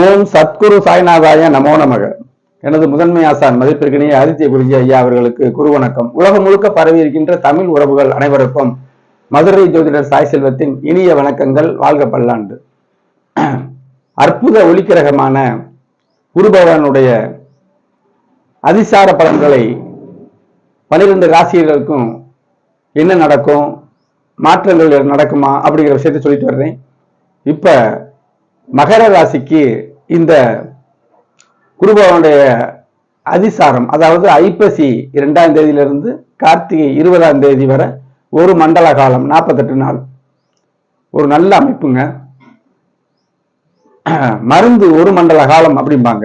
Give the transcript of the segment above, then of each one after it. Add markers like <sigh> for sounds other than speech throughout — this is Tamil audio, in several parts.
ஓம் சத்குரு சாய்நாதாய நமோ நமக. எனது முதன்மை ஆசான் மதிப்பிற்கினிய ஆதித்ய குருஜி ஐயா அவர்களுக்கு குரு வணக்கம். உலகம் முழுக்க பரவி இருக்கின்ற தமிழ் உறவுகள் அனைவருக்கும் மதுரை ஜோதிடர் சாய் செல்வத்தின் இனிய வணக்கங்கள். வாழ்க பல்லாண்டு. அற்புத ஒளிக்கிரகமான குருபவனுடைய அதிசார பலன்களை பனிரெண்டு ராசியர்களுக்கும் என்ன நடக்கும்? மாற்றங்கள் நடக்குமா? அப்படிங்கிற விஷயத்தை சொல்லிட்டு வர்றேன். இப்போ மகர ராசிக்கு இந்த குருபவனுடைய அதிசாரம் அதாவது ஐப்பசி இரண்டாம் தேதியிலிருந்து கார்த்திகை இருபதாம் தேதி வரை ஒரு மண்டல காலம் நாற்பத்தெட்டு நாள். ஒரு நல்ல அமைப்புங்க. <clears throat> மருந்து ஒரு மண்டல காலம் அப்படிம்பாங்க.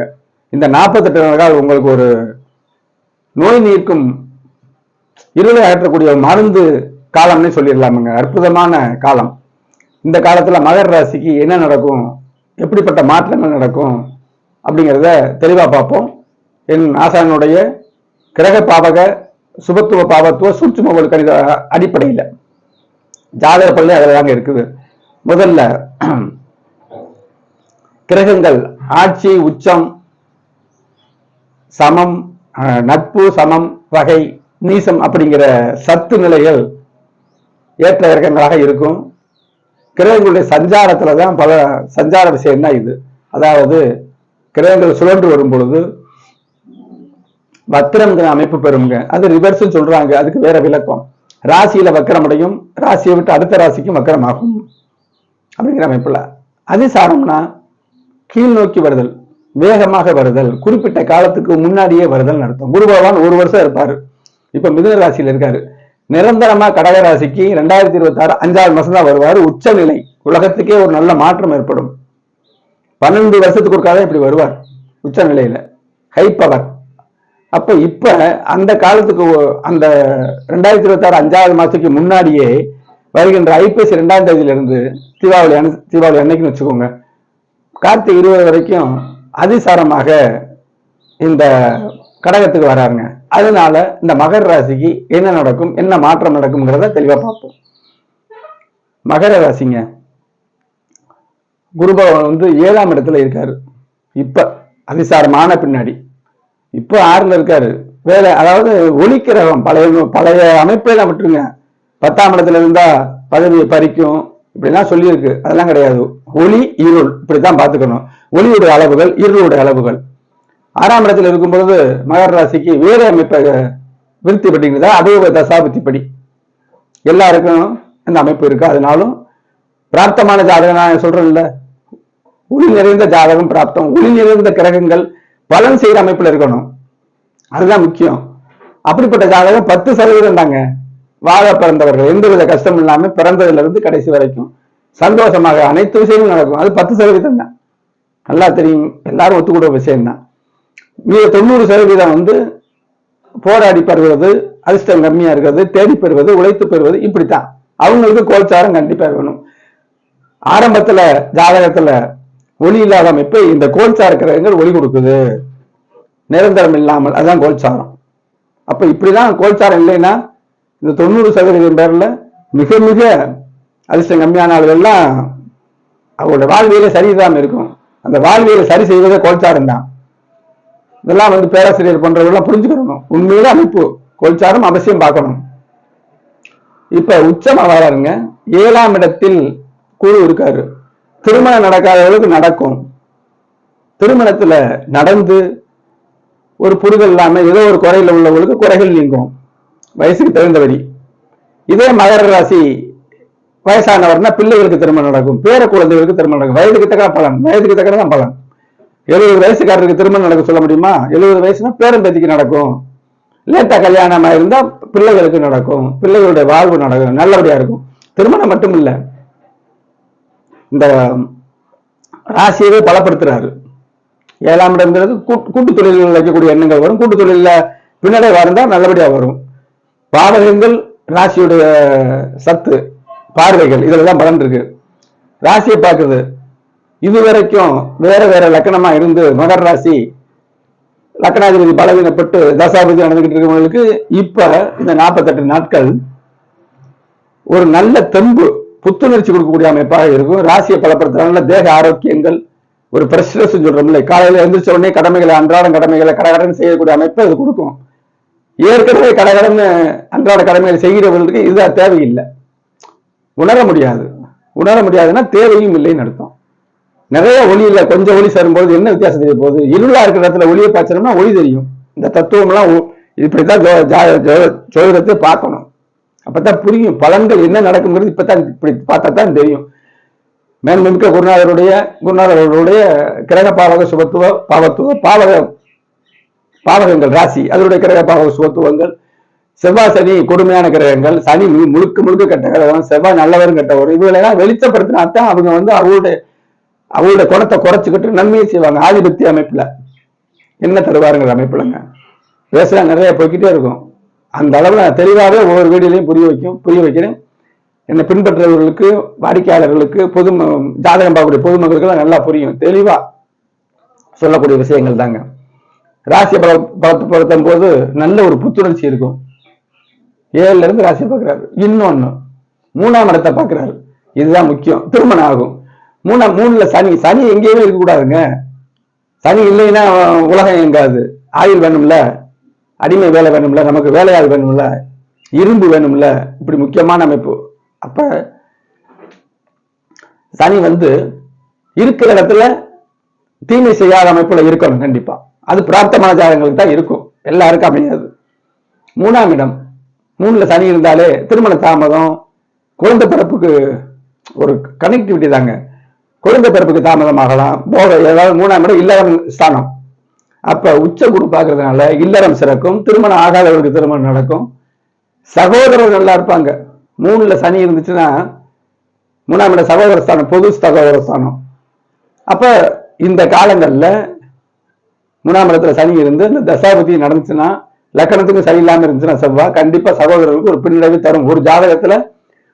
இந்த நாற்பத்தெட்டு நாள் காலம் உங்களுக்கு ஒரு நோய் நீர்க்கும் இருளை அகற்றக்கூடிய ஒரு மருந்து காலம்னே சொல்லிடலாமுங்க. அற்புதமான காலம். இந்த காலத்துல மகர ராசிக்கு என்ன நடக்கும்? எப்படிப்பட்ட மாற்றங்கள் நடக்கும் அப்படிங்கிறத தெளிவாக பார்ப்போம். என் ஆசானுடைய கிரக பாவக சுபத்துவ பாவத்துவ சூட்சும கணித அடிப்படையில் ஜாதக பள்ளி அதில் தாங்க இருக்குது. முதல்ல கிரகங்கள் ஆட்சி உச்சம் சமம் நட்பு சமம் வகை நீசம் அப்படிங்கிற சத்து நிலைகள் ஏற்ற இறக்கங்களாக இருக்கும். கிரகங்களுடைய சஞ்சாரத்துல தான் பல சஞ்சார விஷயம் தான் இது? அதாவது கிரகங்கள் சுழன்று வரும் பொழுது வத்திரம்ங்கிற அமைப்பு பெறுங்க. அது ரிவர்ஸ் சொல்றாங்க. அதுக்கு வேற விளக்கம். ராசியில வக்கரமடையும் ராசியை விட்டு அடுத்த ராசிக்கும் வக்கரமாகும் அப்படிங்கிற அமைப்புல. அதிசாரம்னா கீழ் நோக்கி வருதல் வேகமாக வருதல் குறிப்பிட்ட காலத்துக்கு முன்னாடியே வருதல் நடத்தும் குரு பகவான் ஒரு வருஷம் இருப்பாரு. இப்ப மிதுன ராசியில இருக்காரு. நிரந்தரமா கடக ராசிக்கு ரெண்டாயிரத்தி இருபத்தி ஆறு அஞ்சாவது மாசம் தான் வருவாரு. உச்சநிலை. உலகத்துக்கே ஒரு நல்ல மாற்றம் ஏற்படும். பன்னெண்டு வருஷத்துக்கு ஒருக்காக இப்படி வருவார். உச்சநிலையில. ஹை பவர் அப்ப இப்ப அந்த காலத்துக்கு அந்த ரெண்டாயிரத்தி இருபத்தி ஆறு அஞ்சாவது மாசத்துக்கு முன்னாடியே வருகின்ற ஐபிஎஸ் ரெண்டாம் தேதியில இருந்து தீபாவளி அனு- தீபாவளி அன்னைக்குன்னு வச்சுக்கோங்க. கார்த்திகை இருபது வரைக்கும் அதிசாரமாக இந்த கடகத்துக்கு வராருங்க. அதனால இந்த மகர ராசிக்கு என்ன நடக்கும் என்ன மாற்றம் நடக்கும்ங்கிறத தெளிவா பார்ப்போம். மகர ராசிங்க. குரு பகவான் வந்து ஏழாம் இடத்துல இருக்காரு. இப்ப அதிசாரமான பின்னாடி. இப்போ ஆறுல இருக்காரு. வேலை அதாவது ஒளிக்கிரகம் பழைய பழைய அமைப்பெல்லாம் விட்டுருங்க. பத்தாம் இடத்துல இருந்தா பதவியை பறிக்கும் இப்படிலாம் சொல்லியிருக்கு. அதெல்லாம் கிடையாது. ஒளி இருள் இப்படித்தான் பார்த்துக்கணும். ஒளியுடைய அளவுகள் இருளுடைய அளவுகள். ஆறாம் இடத்துல இருக்கும் பொழுது மகர ராசிக்கு வேறு அமைப்பை விருத்தி பட்டிங்கிறதா அபயோக தசாபுத்திப்படி எல்லாருக்கும் இந்த அமைப்பு இருக்கு. அதனாலும் பிராப்தமான ஜாதகம் நான் சொல்றேன்ல. ஒளி நிறைந்த ஜாதகம் பிராப்தம். ஒளி நிறைந்த கிரகங்கள் பலன் செய்யற அமைப்புல இருக்கணும். அதுதான் முக்கியம். அப்படிப்பட்ட ஜாதகம் பத்து சதவீதம் தாங்க. வாழ பிறந்தவர்கள். எந்தவித கஷ்டம் இல்லாம பிறந்ததுல இருந்து கடைசி வரைக்கும். சந்தோஷமாக அனைத்து விஷயங்களும் நடக்கும். அது பத்து சதவீதம் தான். நல்லா தெரியும். எல்லாரும் ஒத்துக்கூட விஷயம்தான். மீத தொண்ணூறு சதவீதம் வந்து போராடி பெறுவது அதிர்ஷ்டம் கம்மியா இருக்கிறது தேடி பெறுவது உழைத்து பெறுவது இப்படித்தான். அவங்களுக்கு கோல்சாரம் கண்டிப்பா வேணும். ஆரம்பத்துல ஜாதகத்துல ஒளி இல்லாத அமைப்பு இந்த கோல்சார கிரகங்கள் ஒளி கொடுக்குது. நிரந்தரம் இல்லாமல் அதுதான் கோல்சாரம். அப்ப இப்படிதான் கோல்சாரம் இல்லைன்னா இந்த தொண்ணூறு சதவீதம் பேர்ல மிக மிக அதிர்ஷ்டம் கம்மியான ஆளுகள்லாம் அவங்களோட வாழ்வியல சரிதான் இருக்கும். அந்த வாழ்வியலை சரி செய்வதே கோல்சாரம் தான் இதெல்லாம் வந்து பேராசிரியர் பண்றவர்கள் புரிஞ்சுக்கணும். உண்மையில அமைப்பு கொள்சாரம் அவசியம் பார்க்கணும். இப்ப உச்சமா வராருங்க. ஏழாம் இடத்தில் குழு இருக்காரு. திருமணம் நடக்காதவர்களுக்கு நடக்கும். திருமணத்துல நடந்து ஒரு புரிதல் இல்லாம ஏதோ ஒரு குறையில உள்ளவங்களுக்கு குறைகள் நீங்கும். வயசுக்கு தகுந்தபடி. இதே மகர ராசி வயசானவர்னா பிள்ளைகளுக்கு திருமணம் நடக்கும். பேர குழந்தைகளுக்கு திருமணம் நடக்கும். வயதுக்கு தக்க பலன். வயதுக்கு தக்கன தான் பலன். எழுபது வயசுக்காரருக்கு திருமணம் நடக்க சொல்ல முடியுமா? எழுபது வயசுனா பேரம்பேத்திக்கு நடக்கும். லேட்டா கல்யாணமா இருந்தா பிள்ளைகளுக்கு நடக்கும். பிள்ளைகளுடைய வாழ்வு நடக்கும். நல்லபடியா இருக்கும். திருமணம் மட்டும் இல்ல. இந்த ராசியவே பலப்படுத்துறாரு. ஏழாம் இடம்ங்கிறது கூட்டு கூட்டு வைக்கக்கூடிய எண்ணங்கள் வரும். கூட்டு தொழிலில் பின்னடை இருந்தால் நல்லபடியா வரும். பாவகங்கள் ராசியுடைய சத்து பார்வைகள் இதில் தான் பலன் இருக்கு. ராசியை இது இதுவரைக்கும் வேற வேற லக்கணமா இருந்து மகர ராசி லக்கணாதிபதி பலவீனப்பட்டு தசாபதி நடந்துகிட்டு இருக்கவங்களுக்கு இப்ப இந்த நாற்பத்தெட்டு நாட்கள் ஒரு நல்ல தெம்பு புத்துணர்ச்சி கொடுக்கக்கூடிய அமைப்பாக இருக்கும். ராசியை பலப்படுத்துறதுனால தேக ஆரோக்கியங்கள் ஒரு பிரஸ்னஸ் சொல்றோம்ல காலையில எழுந்திரிச்ச உடனே கடமைகளை அன்றாட கடமைகளை கடகடன் செய்யக்கூடிய அமைப்பு அது கொடுக்கும். ஏற்கனவே கடகடன் அன்றாட கடமைகளை செய்கிறவர்களுக்கு இது தேவையில்லை. உணர முடியாது. உணர முடியாதுன்னா தேவையும் இல்லைன்னு அர்த்தம். நிறைய ஒளி இல்லை கொஞ்சம் ஒளி சேரும்போது என்ன வித்தியாசம் தெரிய போகுது? இருளா இருக்கிற இடத்துல ஒளியை பாய்ச்சணும்னா ஒளி தெரியும். இந்த தத்துவம்லாம் உ- இப்படித்தான் ஜோ- ஜோ- ஜோதிடத்தை பார்க்கணும். அப்பதான் புரியும் பலன்கள் என்ன நடக்குங்கிறது இப்பதான் இப்படி பார்த்தா தான் தெரியும். மேன்மிக்க குருநாதருடைய குருநாதருடைய கிரக பாவக சுபத்துவ பாவத்துவ பாவக பாவகங்கள் ராசி அதனுடைய கிரக பாவக சுபத்துவங்கள் செவ்வாய் சனி கொடுமையான கிரகங்கள் சனி முழுக்க முழுக்க கெட்ட கிரகம் செவ்வாய் நல்லவரும் கெட்டவர் இவங்களெல்லாம் வெளிச்சப்படுத்தினா தான் அவங்க வந்து அவருடைய அவங்களோட குணத்தை குறைச்சிக்கிட்டு நன்மையை செய்வாங்க. ஆதிபத்திய அமைப்புல. என்ன தருவாருங்கிற அமைப்புலங்க. பேசுனா நிறைய போய்க்கிட்டே இருக்கும். அந்த அளவுல தெளிவாகவே ஒவ்வொரு வீடியோலையும் புரிய வைக்கும் புரிய வைக்கிறேன். என்னை பின்பற்றுறவர்களுக்கு வாடிக்கையாளர்களுக்கு பொது ஜாதகம் பார்க்கக்கூடிய பொதுமக்களுக்கெல்லாம் நல்லா புரியும். தெளிவா சொல்லக்கூடிய விஷயங்கள் தாங்க. ராசி பல போது நல்ல ஒரு புத்துணர்ச்சி இருக்கும். ஏழுல இருந்து ராசியை பார்க்கிறாரு. இன்னொன்னு மூணாம் இடத்தை பார்க்கிறாரு. இதுதான் முக்கியம். திருமணம் ஆகும். மூணாம் மூணுல சனி சனி எங்கேயுமே இருக்கக்கூடாதுங்க. சனி இல்லைன்னா உலகம் எங்காது? ஆயுள் வேணும்ல? அடிமை வேலை வேணும்ல? நமக்கு வேலையாள் வேணும்ல? இரும்பு வேணும்ல? இப்படி முக்கியமான அமைப்பு. அப்ப சனி வந்து இருக்கிற இடத்துல தீமை செய்யாத அமைப்புல இருக்கணும் கண்டிப்பா. அது பிராப்தமான ஜாதகங்களுக்கு தான் இருக்கும். எல்லாருக்கும் அமையாது. மூணாம் இடம். மூணுல சனி இருந்தாலே திருமண தாமதம் குழந்தை பிறப்புக்கு ஒரு கனெக்டிவிட்டி தாங்க. குழந்தை பிறப்புக்கு தாமதமாகலாம். போக ஏதாவது மூணாம் இடம் இல்லறம் ஸ்தானம். அப்ப உச்ச குரு பாக்குறதுனால இல்லறம் சிறக்கும். திருமணம் ஆகாதவர்களுக்கு திருமணம் நடக்கும். சகோதரர் நல்லா இருப்பாங்க. மூணுல சனி இருந்துச்சுன்னா மூணாம் இட சகோதர ஸ்தானம் பொது சகோதர ஸ்தானம். அப்ப இந்த காலங்கள்ல மூணாம் இடத்துல சனி இருந்து இந்த தசாபதி நடந்துச்சுன்னா லக்கணத்துக்கு சனி இருந்துச்சுன்னா செவ்வாய் கண்டிப்பா சகோதரர்களுக்கு ஒரு பின்னடைவு தரும். ஒரு ஜாதகத்துல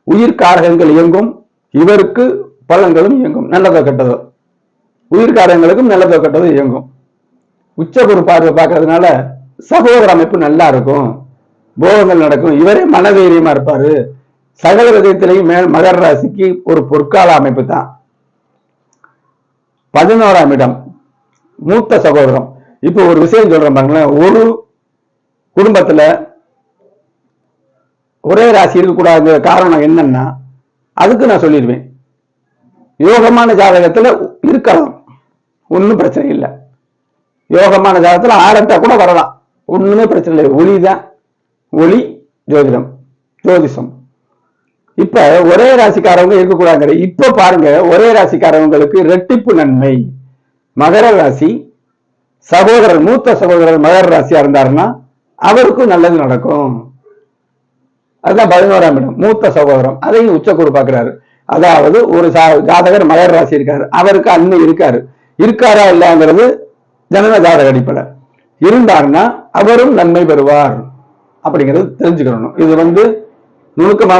உயிர் காரகங்கள் இயங்கும். இவருக்கு பள்ளங்களும் இயங்கும். நல்லதோ கெட்டதோ. உயிர்காரங்களுக்கும் நல்லதோ கெட்டதோ இயங்கும். உச்சகுரு பார்வை பார்க்கறதுனால சகோதர அமைப்பு நல்லா இருக்கும். போகங்கள் நடக்கும். இவரே மனதைரியமா இருப்பாரு. சகல விதத்திலையும் மேல் மகர ராசிக்கு ஒரு பொற்கால அமைப்பு தான். பதினோராம் இடம். மூத்த சகோதரம். இப்போ ஒரு விஷயம் சொல்றேன் பாருங்களேன். ஒரு குடும்பத்துல ஒரே ராசி இருக்கக்கூடாது காரணம் என்னன்னா அதுக்கு நான் சொல்லிடுவேன். யோகமான ஜாதகத்துல இருக்கலாம். ஒன்றும் பிரச்சனை இல்லை. யோகமான ஜாதகத்துல ஆரட்டா கூட வரலாம். ஒண்ணுமே பிரச்சனை இல்லை. ஒளி தான். ஒளி ஜோதிடம். ஜோதிஷம். இப்ப ஒரே ராசிக்காரவங்க இருக்கக்கூடாது இப்ப பாருங்க ஒரே ராசிக்காரவங்களுக்கு ரெட்டிப்பு நன்மை. மகர ராசி சகோதரர் மூத்த சகோதரர் மகர ராசியா இருந்தாருன்னா அவருக்கும் நல்லது நடக்கும். அதுதான் பதினோராம் இடம். மூத்த சகோதரம். அதையும் உச்சக்குரு பாக்குறாரு. அதாவது ஒரு ஜாதகர் மகர ராசி இருக்காரு. அவருக்கு அன்னை இருக்காரு. இருக்காரா இல்லைங்கிறது ஜனன ஜாதக அடிப்படை. இருந்தாருன்னா அவரும் நன்மை பெறுவார் அப்படிங்கிறது தெரிஞ்சுக்கணும். இது வந்து நுணுக்கமா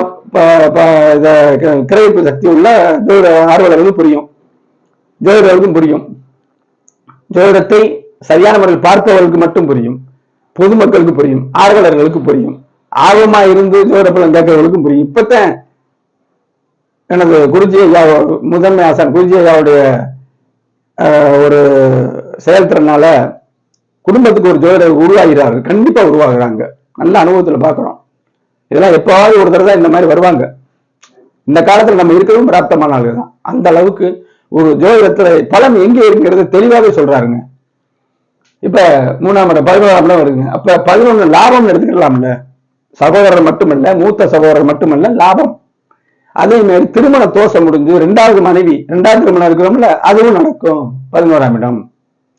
கிரகிப்பு சக்தி உள்ள ஜோதிட ஆர்வலர்களுக்கு புரியும். ஜோதிடர்களுக்கும் புரியும். ஜோதிடத்தை சரியான முறையில் பார்ப்பவர்களுக்கு மட்டும் புரியும். பொதுமக்களுக்கு புரியும். ஆர்வலர்களுக்கு புரியும். ஆர்வமா இருந்து ஜோதிட பலன் கேட்கறவர்களுக்கும் புரியும். இப்பத்தான் எனது குருஜி ஐயா முதன்மை ஆசான் குருஜி ஐயாவுடைய ஒரு செயல்திறனால குடும்பத்துக்கு ஒரு ஜோதிடர் உருவாகிறார்கள் கண்டிப்பா உருவாகிறாங்க. நல்ல அனுபவத்துல பாக்குறோம். இதெல்லாம் எப்போவாவது ஒரு தடவை தான் இந்த மாதிரி வருவாங்க. இந்த காலத்துல நம்ம இருக்கிறதும் பிராப்தமான ஆளுங்க தான். அந்த அளவுக்கு ஒரு ஜோதிடத்துல பலன் எங்கே இருக்குங்கிறத தெளிவாகவே சொல்றாருங்க. இப்ப மூணாம் இடம் பதினோராம் இடம் வருங்க. அப்ப பதினொன்னு லாபம் எடுத்துக்கலாம்ல. சகோதரர் மட்டுமல்ல மூத்த சகோதரர் மட்டுமல்ல லாபம். அதே மாதிரி திருமண தோஷம் முடிஞ்சு ரெண்டாவது மனைவி ரெண்டாவது திருமணம் இருக்கிறோம்ல அதுவும் நடக்கும். பதினோராம் இடம்.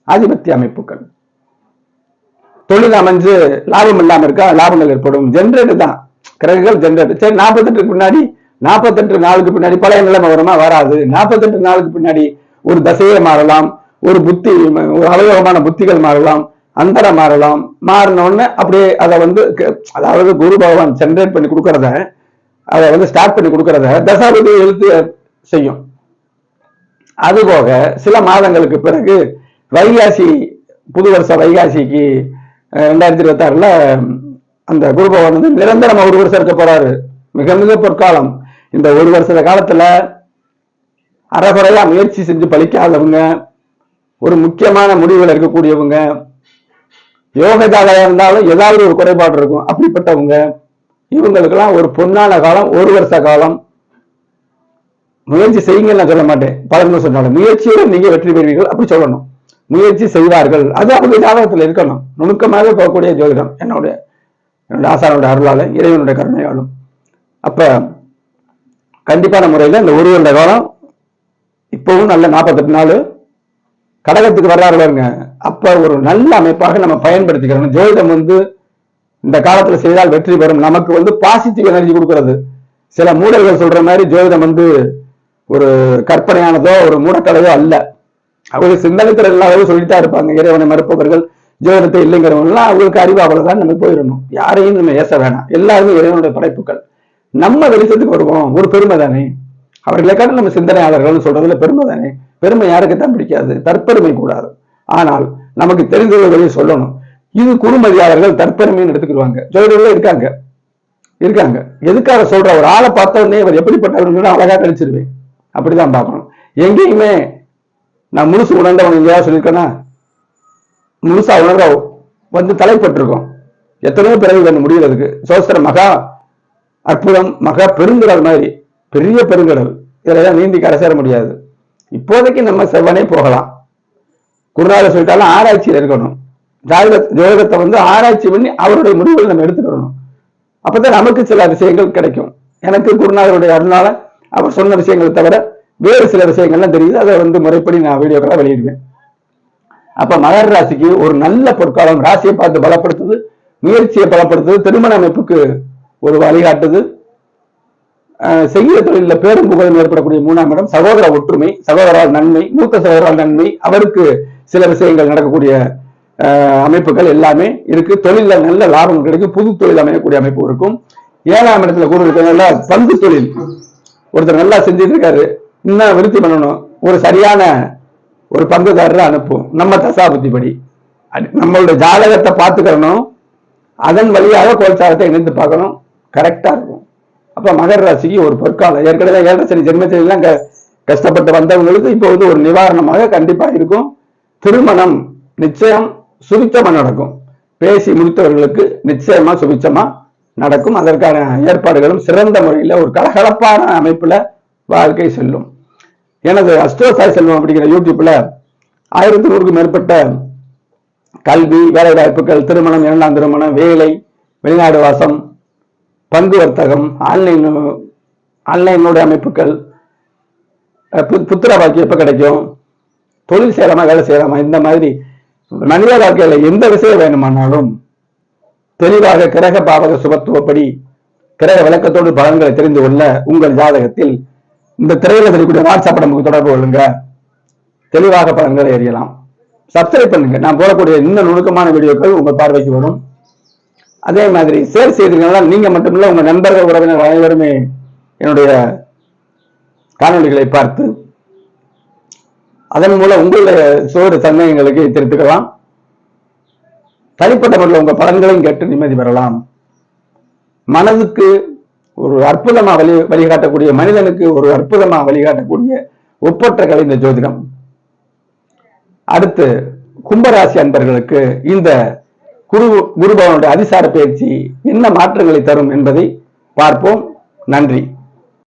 ஆதிபத்திய அமைப்புகள். தொழில் அமைஞ்சு லாபம் இல்லாம இருக்கா? லாபங்கள் ஏற்படும். ஜென்ரேட் தான். கிரகங்கள் ஜென்ரேட் சரி நாற்பத்தெட்டுக்கு பின்னாடி நாற்பத்தெட்டு நாளுக்கு பின்னாடி பழைய நிலைமை வருமா? வராது. நாற்பத்தெட்டு நாளுக்கு பின்னாடி ஒரு தசையே மாறலாம். ஒரு புத்தி ஒரு அவயோகமான புத்திகள் மாறலாம். அந்தரம் மாறலாம். மாறின உடனே அப்படியே அதை வந்து அதாவது குரு பகவான் ஜென்ரேட் பண்ணி கொடுக்கறத அதை வந்து ஸ்டார்ட் பண்ணி கொடுக்கறத தசாபதி எழுத்து செய்யும். அதுபோக சில மாதங்களுக்கு பிறகு வைகாசி புது வருஷ வைகாசிக்கு ரெண்டாயிரத்தி இருபத்தி ஆறுல அந்த குரு பகவான் வந்து நிரந்தரமா ஒரு வருஷம் இருக்க போறாரு. மிக மிக பொற்காலம். இந்த ஒரு வருஷ காலத்துல அறகுறையா முயற்சி செஞ்சு பழிக்காதவங்க ஒரு முக்கியமான முடிவுகள் இருக்கக்கூடியவங்க யோக ஜாதகம் இருந்தாலும் ஏதாவது ஒரு குறைபாடு இருக்கும். அப்படிப்பட்டவங்க இவங்களுக்கெல்லாம் ஒரு பொன்னான காலம் ஒரு வருஷ காலம். முயற்சி செய்யுங்கன்னு நான் சொல்ல மாட்டேன். பலரும் சொன்னாலும் முயற்சியோடு நீங்க வெற்றி பெறுவீர்கள். அப்படி சொல்லணும். முயற்சி செய்வார்கள். அது அப்படி ஜாதகத்தில் இருக்கணும். நுணுக்கமாக போகக்கூடிய ஜோதிடம் என்னுடைய என்னுடைய ஆசானோட அருளாலும் இறைவனுடைய கருணையாலும். அப்ப கண்டிப்பான முறையில் இந்த ஒரு வருட காலம் இப்பவும் நல்ல நாற்பத்தெட்டு நாள் கடகத்துக்கு வர்றாரு பாருங்க. அப்ப ஒரு நல்ல அமைப்பாக நம்ம பயன்படுத்திக்கிறோம் ஜோதிடம் வந்து இந்த காலத்துல செய்தால் வெற்றி பெறும். நமக்கு வந்து பாசிட்டிவ் எனர்ஜி கொடுக்கறது. சில மூடர்கள் சொல்ற மாதிரி ஜோதிடம் வந்து ஒரு கற்பனையானதோ ஒரு மூடக்கலையோ அல்ல. அவங்க சிந்தனத்தில் எல்லாரும் சொல்லிட்டா இருப்பாங்க. இறைவனை மறுப்பவர்கள் ஜோதிடத்தை இல்லைங்கிறவங்கலாம் அவங்களுக்கு அறிவு அவ்வளவுதான் நம்ம போயிடணும். யாரையும் நம்ம ஏச வேணாம். எல்லாருமே இறைவனுடைய படைப்புகள். நம்ம வெளிச்சத்துக்கு வருவோம். ஒரு பெருமை தானே? அவர்களை நம்ம சிந்தனையாளர்கள் சொல்றதுல பெருமை தானே? பெருமை யாருக்கு தான் பிடிக்காது. தற்பெருமை கூடாது. ஆனால் நமக்கு தெரிந்ததை சொல்லணும். இது குறுமதியாளர்கள் தற்பெருமைன்னு எடுத்துக்கிடுவாங்க. ஜோதிடர்கள் இருக்காங்க. இருக்காங்க. எதுக்காக சொல்ற? ஒரு ஆளை பார்த்த உடனே இவர் எப்படிப்பட்டவர் அழகா கழிச்சிருவேன் அப்படிதான் பார்க்கணும். எங்கேயுமே நான் முழுசு உணர்ந்தவன் எங்கேயாவது சொல்லியிருக்கேன்னா முழுசா உணர்ற. வந்து தலைப்பட்டிருக்கோம். எத்தனையோ பிறகு வேணும் முடிகிறதுக்கு சோஸ்திர மகா அற்புதம் மகா பெருங்கடல் மாதிரி. பெரிய பெருங்கடல். இதெல்லாம் நீந்தி கரை சேர முடியாது. இப்போதைக்கு நம்ம செவ்வனே போகலாம். குருநாதர் சொல்லிட்டாலும் ஆராய்ச்சியில் இருக்கணும். ஜாதக ஜோதகத்தை வந்து ஆராய்ச்சி பண்ணி அவருடைய முடிவுகள் நம்ம எடுத்துக்கணும் அப்பதான் நமக்கு சில விஷயங்கள் கிடைக்கும். எனக்கு குருநாதருடைய அருளால அவர் சொன்ன விஷயங்களை தவிர வேறு சில விஷயங்கள்லாம் தெரியுது. அதை வந்து முறைப்படி நான் வீடியோக்களை வெளியிடுவேன். அப்ப மகர ராசிக்கு ஒரு நல்ல பொற்காலம். ராசியை பார்த்து பலப்படுத்துது முயற்சியை பலப்படுத்துது திருமண அமைப்புக்கு ஒரு வழிகாட்டுது செய்ய செய்கிற தொழிலில் பேரும் புகழும் ஏற்படக்கூடிய மூணாம் இடம். சகோதர ஒற்றுமை சகோதரால் நன்மை மூத்த சகோதரால் நன்மை. அவருக்கு சில விஷயங்கள் நடக்கக்கூடிய அமைப்புகள் எல்லாமே இருக்கு. தொழில நல்ல லாபம் கிடைக்கும். புது தொழில் அமையக்கூடிய அமைப்பு இருக்கும். ஏழாம் இடத்துல கூட இருக்கிறதுனால பங்கு தொழில். ஒருத்தர் நல்லா செஞ்சுட்டு இருக்காரு இன்னும் விருத்தி பண்ணணும்? ஒரு சரியான ஒரு பங்குதாரரை அனுப்பும். நம்ம தசாபுத்தி படி நம்மளுடைய ஜாதகத்தை பார்த்துக்கிறணும். அதன் வழியாக கோல்சாரத்தை இணைந்து பார்க்கணும். கரெக்டா இருக்கும். அப்ப மகர ராசிக்கு ஒரு பொற்காலம். ஏற்கனவே ஏழரை சனி ஜென்மத்திலாம் கஷ்டப்பட்டு வந்தவங்களுக்கு இப்போ வந்து ஒரு நிவாரணமாக கண்டிப்பா இருக்கும். திருமணம் நிச்சயம். சுபிச்சமா நடக்கும். பேசி முடித்தவர்களுக்கு நிச்சயமா சுபிச்சமா நடக்கும். அதற்கான ஏற்பாடுகளும் சிறந்த முறையில் ஒரு கலகலப்பான அமைப்புல வாழ்க்கை செல்லும். எனது அஸ்ட்ரோ சாய் செல்வம் அப்படிங்கிற யூடியூப்ல ஆயிரத்தி நூறுக்கும் மேற்பட்ட கல்வி வேலை வாய்ப்புகள் திருமணம் இரண்டாம் திருமணம் வேலை வெளிநாடு வாசம் பங்கு வர்த்தகம் ஆன்லைன் ஆன்லைனோட அமைப்புகள் புத்திர பாக்கி எப்ப கிடைக்கும்? தொழில் செய்யலாமா வேலை செய்யலாமா? இந்த மாதிரி மனித வாழ்க்கையில எந்த விஷயம் வேணுமானாலும் தெளிவாக கிரக பாவக சுபத்துவப்படி கிரக விளக்கத்தோடு பலன்களை தெரிந்து கொள்ள உங்கள் ஜாதகத்தில் இந்த திரையில தெரியக்கூடிய வாட்ஸ்அப் நமக்கு தொடர்பு கொள்ளுங்க. தெளிவாக பலன்களை அறியலாம். சப்ஸ்கிரைப் பண்ணுங்க. நான் போடக்கூடிய இன்னும் நுணுக்கமான வீடியோக்கள் உங்க பார்வைக்கு வரும். அதே மாதிரி ஷேர் செய்தீங்கன்னா நீங்க மட்டுமில்ல உங்க நண்பர்கள் உறவினர் அனைவருமே என்னுடைய காணொளிகளை பார்த்து அதன் மூலம் உங்களுடைய சோறு சந்தேகங்களுக்கு திருத்துக்கலாம் தனிப்பட்ட முறையில் உங்க பலன்களையும் கேட்டு நிம்மதி பெறலாம். மனதுக்கு ஒரு அற்புதமா வழி வழிகாட்டக்கூடிய மனிதனுக்கு ஒரு அற்புதமா வழிகாட்டக்கூடிய ஒப்பற்ற கலை இந்த ஜோதிடம். அடுத்து கும்பராசி அன்பர்களுக்கு இந்த குரு குருபவனுடைய அதிசார பயிற்சி என்ன மாற்றங்களை தரும் என்பதை பார்ப்போம். நன்றி.